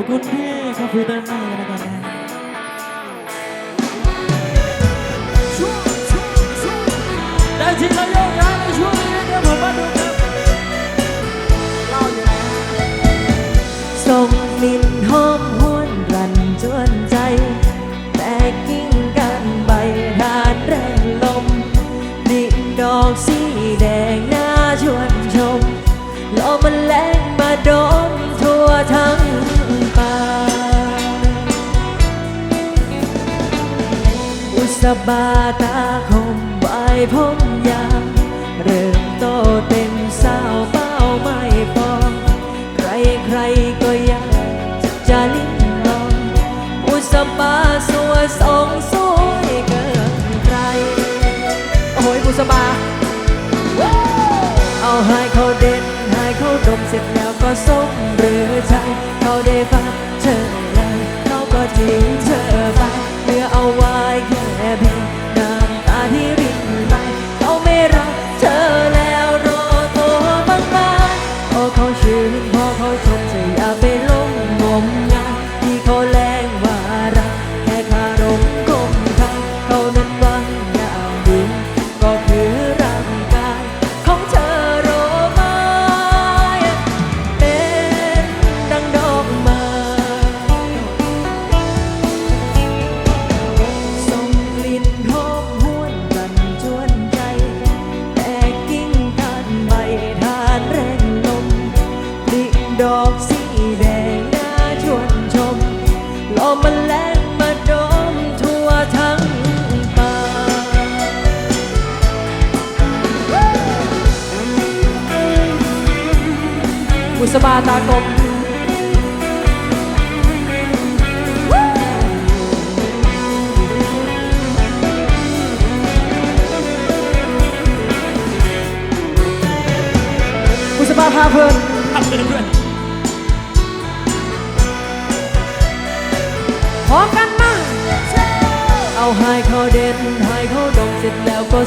อบคุณพี่คาฟิลเตอร์ให้นะครับน อุสบาตาคมใบผมยาวเริ่มโตเต็มสาวเป้า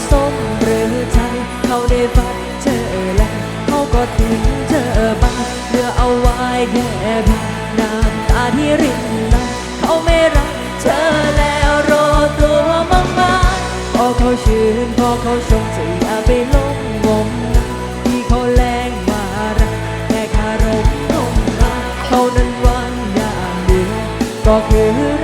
สมหรือใจเขาได้ฟังเจอแล้วเขาก็ทิ้งเธอไปเหลือเอาไว้แค่เพียงน้ำตาที่รินไหลเขาไม่รักเธอแล้วรอตัวมากมายพอเขาชื่นพอเขาชมจะอย่าไปลงงมงายที่เขาแรงมารักแค่คารมงมงาเขานั้นวันอย่างเดียวก็คือ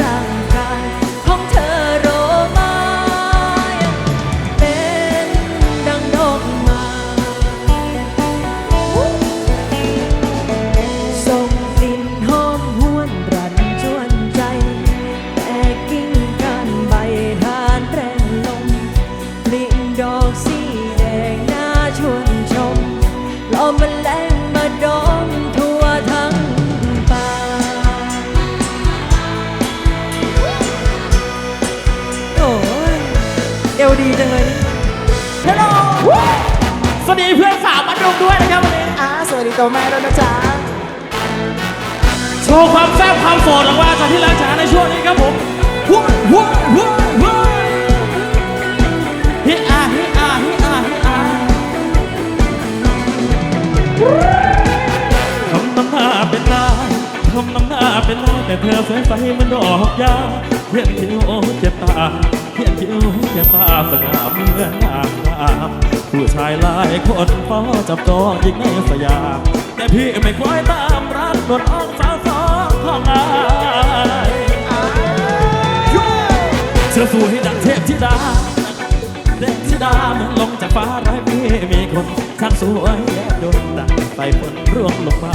ตัวแม่ด้วยนะจ๊ะโชว์ความแซ่บความโสดออกมาจากที่ร้านจ๋าในช่วงนี้ครับผมว้ายว้ายว้ายว้ยฮิอาฮิอาฮิอาฮิอาทำน้ำหน้าเป็นลายทำน้ำหน้าเป็นลายแต่เธอสวยใสเหมันดอกยาเขียนคิ้วเจ็บตา เขียนคิ้วเจ็บตาสง่าเมือนนางงามผู้ชายหลายคนพอจับจองยิงในสยามแต่พี่ไม่คอยตามรักโดนอ้องสาวสองของอายเธอสวยดังเทพธิดาเด็กธิดาเหมือนลงจากฟ้าไร้พี่มีคนช่างสวยแยบยนดังไฟฝนร่วงลงมา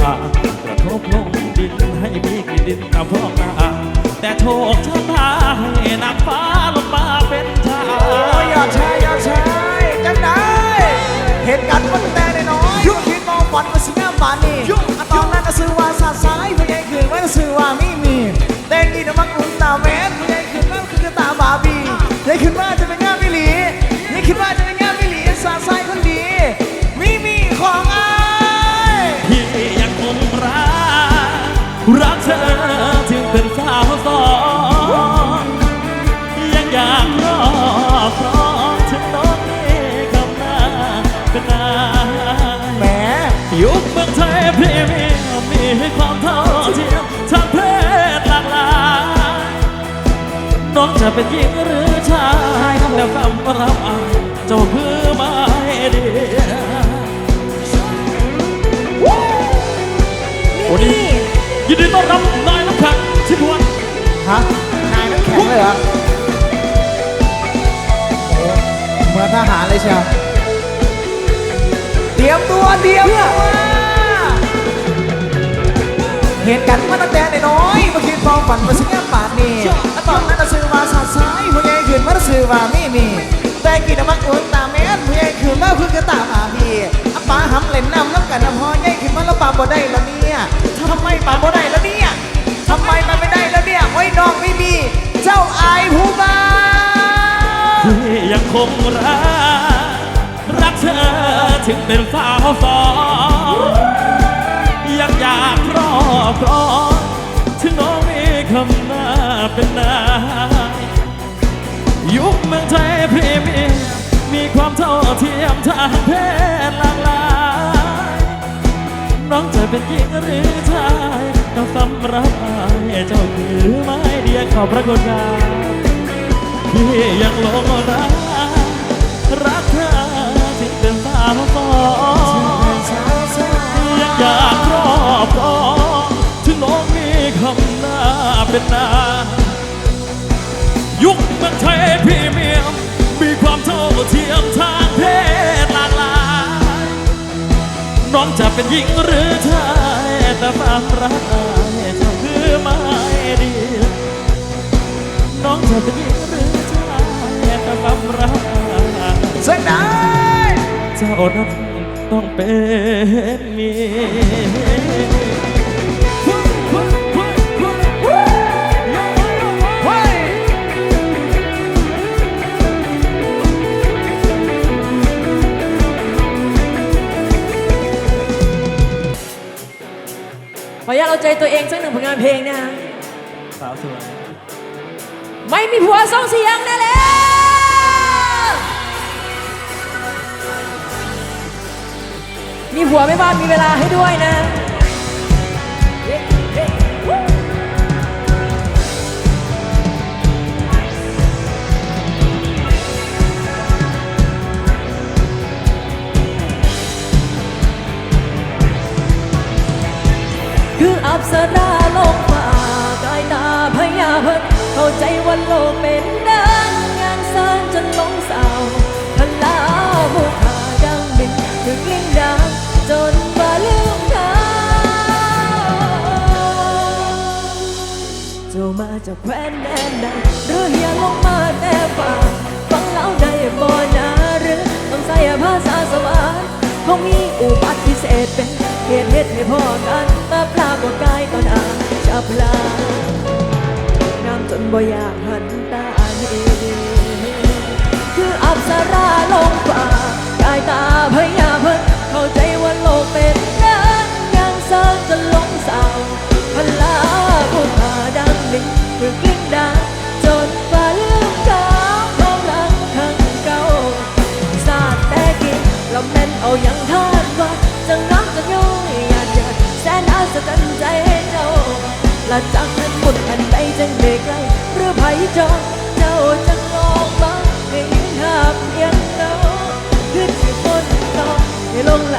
กระทบลงดินให้มีกลิ่นดินตามพอกนา แต่โชคชะตาให้นักฟ้าลงมาเป็นชาโอ้ยอย่าใชร์อย่าใชร์กันได้เหตุการณ์มันแต่น้อยยุคิดมองฝันมาสิงามบานนี่อะตอนนั้นก็ซื้อว่าสาดสายเพื่อให้คืนว่าซื้อว่าไม่มีแต่งีน้ำมันอุ่นตาแมสผู้ให้คืนว่าคือตาบาบี้ใหญ่คืนว่าจะ จะเป็นหญิงหรือชายแล้วคำรับอายเจ้าคือไม้เดียวนี่นี่ยินดีต้อนรับนายน้ำขังชิพวนฮะนายน้ำแข็งเลยเหรอโอ้เหมือนทหารเลยเชียวเตรียมตัวเตรียมตัวเหตุการณ์มาตั้งแต่น้อยๆเมื่อคืนความฝันมาสิ่งป่านนี้แล้วตอน มันอ้วนตาแม่นผู้ใหญ่คืนมาพื่อกระตาอาพี่อาป้าหำเล่นน้ำน้ำกันน้ำพอใหญ่ขึ้นมาแล้วปาบ่ได้แล้วเนี่ยทำไมปาบ่ได้แล้วเนี่ยทำไมมันไม่ได้แล้วเนี่ยไว้ยน้องไม่มีเจ้าอายผู้บ้าที่ยังคงรักรักเธอถึงเป็นสาวสองยังอยากรอครองถึงน้องมีคำหน้าเป็นนายยุคเมืองไทยพรีเมียร์มีางเพศหลากหลายน้องจะเป็นหญิงหรือชายก็สำหรับอายเจ้าคือไม้เดียวขอบพระคุณครับพี่ยังหลงรักรักเธอที่เป็นสาวสองยังอยากครอบครองถึงน้องมีคำหน้าเป็นนายุคเมืองไทยพรีเมียมมีความเท่าเทียมทางเพศ น้องจะเป็นหญิงหรือชายแต่ความรักอายเธอคือไม่ดีน้องจะเป็นหญิงหรือชายแต่ความรักอายเส้นได้เจ้านั้นต้องเป็นเมียานเพลงนะสาวสวยไม่มีผัวส่งเสียงนะแล้วมีผัวไม่บ้านมีเวลาให้ด้วยนะเย้เย้วู้คืออับสรา เพิ่นเข้าใจว่าโลกเป็นดังงานสร้างจนหลงสาวพลาบุคาดังบินถึงยิ่งดังจนมาลืมทาเจ้ามาจากแคว้นแดนใดหรือเฮียลงมาแต่ป่าฟังแล้วได้บ่นาหรือต้องใส่ภาษาสวรรค์คงมีอุบัติพิเศษเป็นเหตุเหตุให้พ่อกันมาปรากฏกายก่อนอาจะพลา จนบ่อยากหันตาหนีคืออับสราลงป่ากายตาพยาเพิ่นเข้าใจว่าโลกเป็นนั้นยังเสร้าจนลงสาวพลาพูดมาดังดิ่งคือกลิ้งดังจนฟ้าลืมขาวของหลังข้างเก่าสาดแต่กินแล้วแม่นเอาอย่างทาดว่าจะงักจะย่อยหยาดหยาดแสนอาสตันใจให้เจ้าและจากนั้นหมดอัน ใกไกลหรือไผจองเจ้าจะงองบ้างให้ยินหาเพียงเนาคือที่คนเนาให้ลงไหล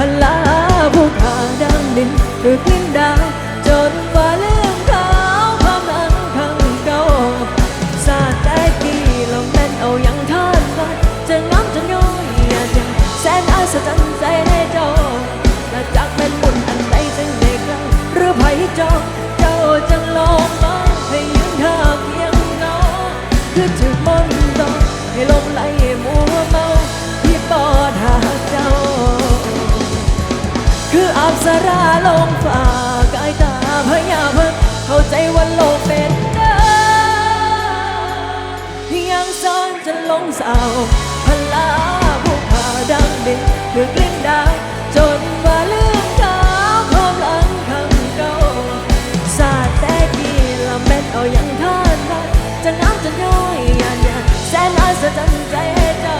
พลาผู้ขาดังดินหรือกลิ้นดาว ซ่อนลงเศร้าพลาผู้ขาดังดินคือกลิ้นดาจนว่าลืมเขาความหลังคำเก่าสาดแต่กีละเม็ดเอาอย่างท่านรักจะน้ำจะย้อยยานยานแสนอัศจรรย์ใจให้เจ้า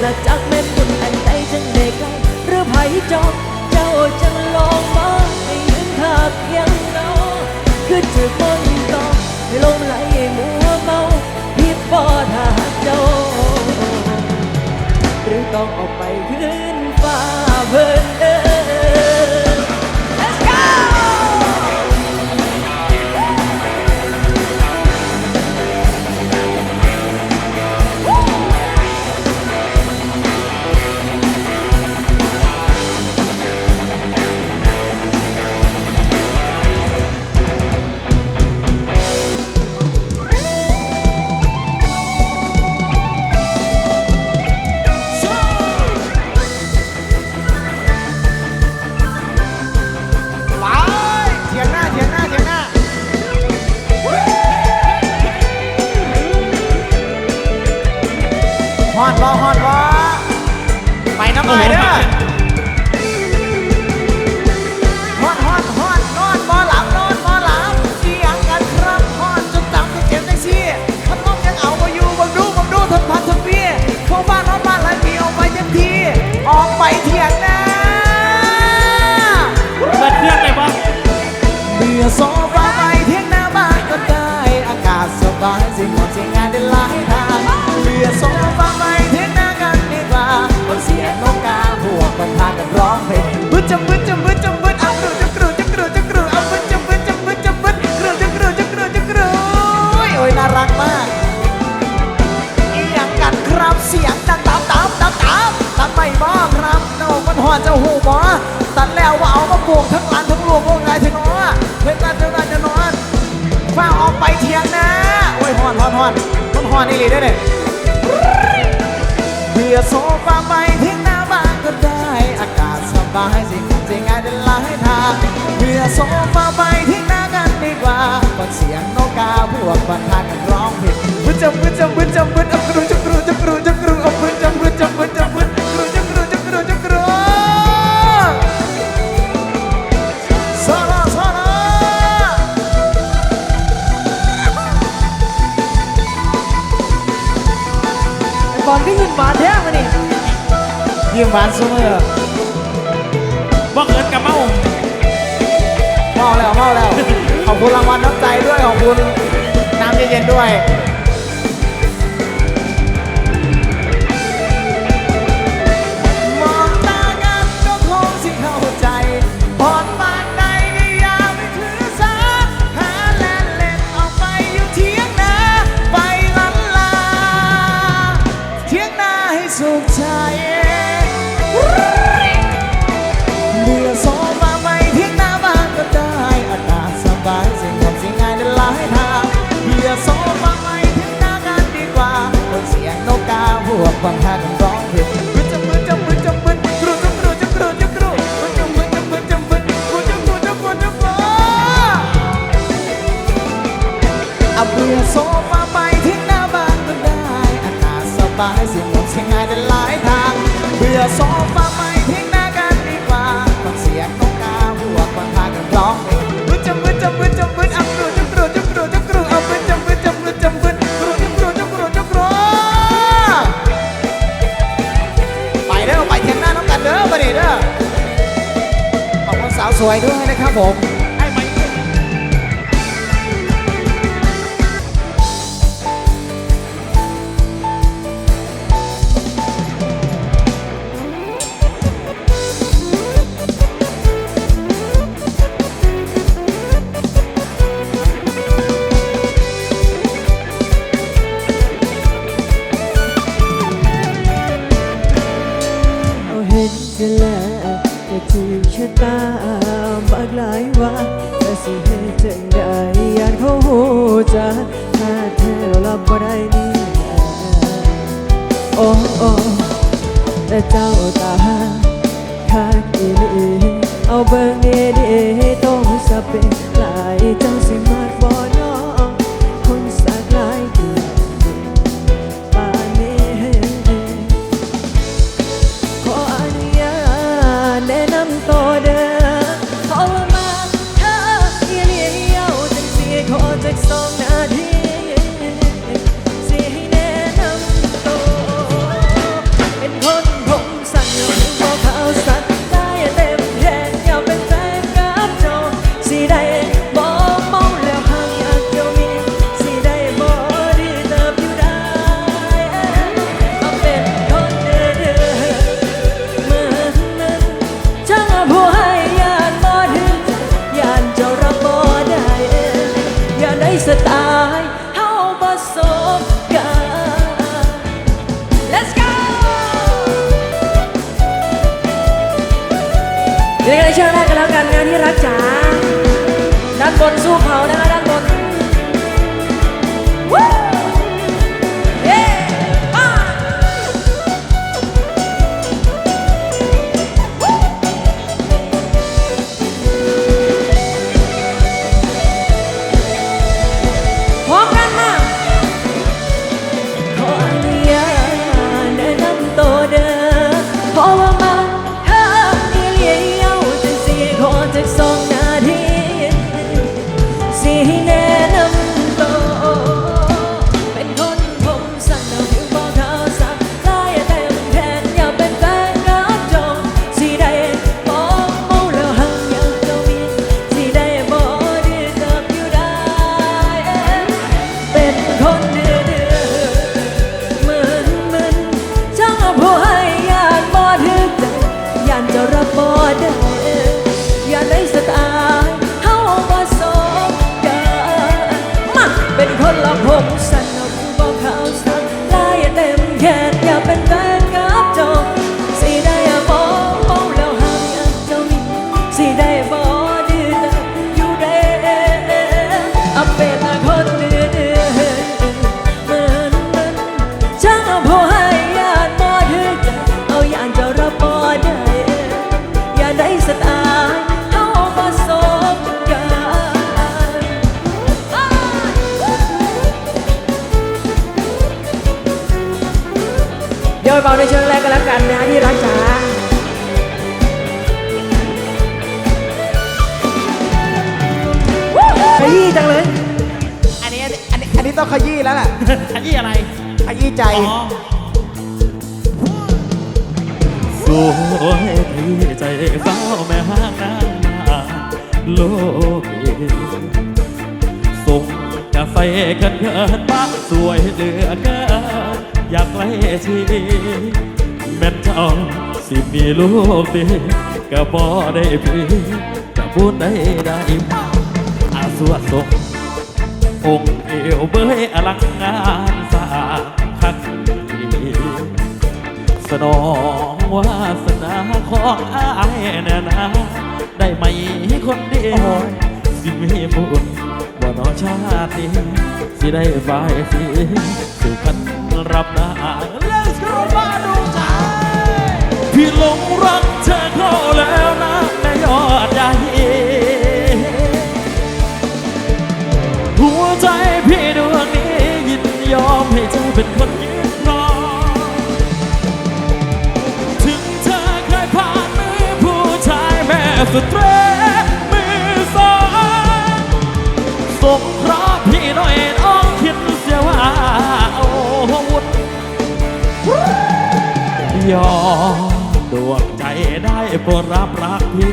และจากแม่นบุญอันใดจังได้ไกลหรือไผจอบเจ้าจังลองมาให้ยืนขาเพียงเงาคือถือมนต์ต่อให้ลมไหลมัวเมาพี่ปอดหา จหรือต้องออกไปขึ้นฟ้าเพิ่นเดิ เจ้าหูหมอตัดแล้วว่าเอามาปลูกทั้งหลานทั้งลูกว่าไงถอะเนาะเพื่อนกันเท่านั้นจะนอนฟ้าออกไปเทียงนะโอ้ยหอนหอนหอนมันหอนนี่เลยได้เลยเบื่อโซฟาไปที่ยงหน้าบ้านก็ได้ อากาศสบายสิ่งของสิ่งงานได้หลายทางเบื่อโซฟาไปที่ยงหน้ากันดีกว่าฟังเสียงนกกาพวกบันทากันร้องเพลงบึ้ดจำบึ้ดจำบึ้ดจำบึ้ดเอากรูจะกรูจะกรูจะกรูเอาบึ้ดจำบึ้ดจำบึ้ดจำบึ้ด ก่อนก็ยินบาดแท้มานี่ยิ้มหวานเสมอบอกเอินกับเมาเมาแล้วเมาแล้ว ขอบคุณรางวัลน้ำใจด้วย ขอบคุณน้ำเย็นๆด้วย ความหัก บนสู้เขานะคะ ต้องขยี้แล้วแหละขยี้อะไรขยี้ใจอ๋อสวยที่ใจเฝ้าแม่ห้างนางมาโลกเองส่งกาแฟกันเกินบ้าสวยเหลือเกินอยากไล่ชีแม่นเจ้าสิมีลูกดีก็บ่ได้พี่ก็พูดได้ได้มาอาสวดส่งองค์เอ วเบยอลังงานสร้างคักดีสนองวาสนาของอายแน่นาได้ไหมคนเดียวสิมีบุญบ่นอชาตินี้สิได้ไปสิสู่กันรับหน้า Let's go มาดูใจพี่หลงรักเธอเข้าแล้ว เป็นคนยืนรอ ถึงเธอเคยผ่านมือผู้ชายแม่สุดเรมือสองสงเคราะห์พี่น่อยน้องคิดเสียว่าเอาวุธยอมดวงใจได้โปรดรับรักพี่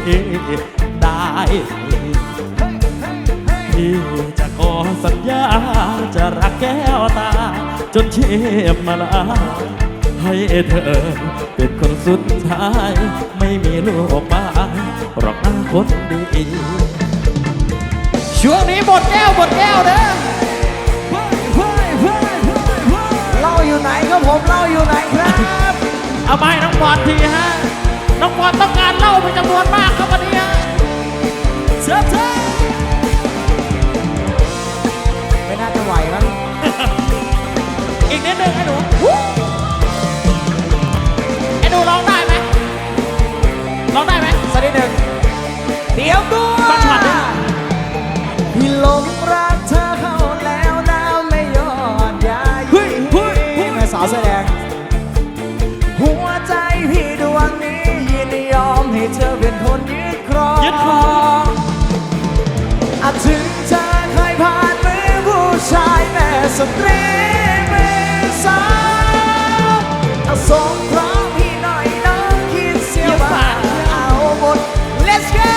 ได้ไหมพี่ สัญญาจะรักแก้วตา จนเชีพมาลาให้เธอเป็นคนสุดท้าย ไม่มีโลกมาหรอกนะคนดีช่วงนี้หมดแก้วหมดแก้วเด้อเล่าอยู่ไหนครับผมเล่าอยู่ไหนครับ เอาไปน้องบอลทีฮะน้องบอลต้องการเล้าเป็นจำนวนมากครับวันนี้ฮะเชิญ อีกนิดนึงไอ้หนูไอ้หนูร้องได้ไหมร้องได้ไหมสักนิดหนึ่งเดี๋ยวกูสักช็อตหนึ่งพี่หลงรักเธอเข้าแล้วนะไม่ยอดยาเฮ้ยเฮ้ยเฮ้ยแม่สาวแสอแดง หัวใจพี่ดวงนี้ยินยอมให้เธอเป็นคนยึดครองยึดครองอาจถึงเธอเคยผ่านมือชายแม่สตรี ส่งเพราะพี่หน่อยน้องคิดเสียว่าเอาหมด let's go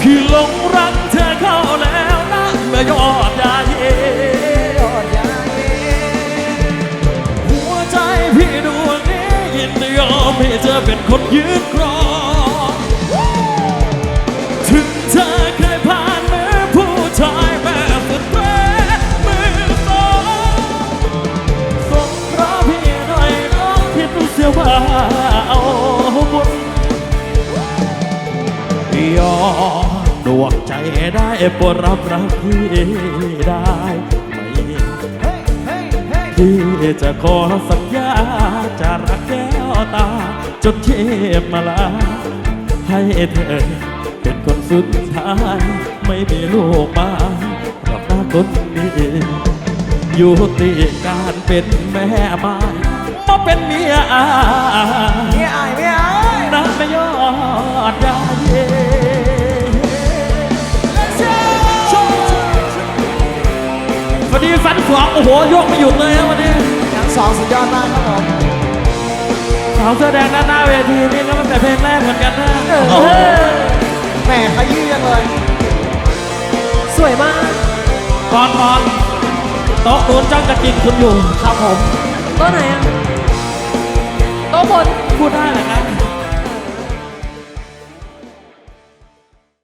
พี่หลงรักเธอเข้าแล้วนะเมื่อยอดยาเยยอดยาเยหัวใจพี่ดวงนี้ยินดียอมให้เธอเป็นคนยืนครอง ยอมดวงใจได้โปรดรับรักพี่ได้พี่จะขอสัญญาจะรักแก้วตา จนเทพมาลา ให้เธอเป็นคนสุดท้าย ไม่มีลูกมารับหน้าคนนี้อยู่ตีการเป็นแม่ไม้ มาเป็นเมียอาเมียอายเมียอายน้ำไม่ยอดยาเย let's go วันนี้ฟันขวางโอ้โหโยกไม่หยุดเลยนะวันนี้ทั้งสองสุดยอดมากครับผมสาวเสื้อแดงด้านหน้าเวทีนี่ก็ตั้งแต่เพลงแรกเหมือนกันนะโอ้โหแหม่ขยี้ยังเลย สวยมากก่อนก่อนโต๊ะนู้นจ้องจะกินคุณอยู่ครับผมต้นไหนอะ คนพูดได้เหรอครับ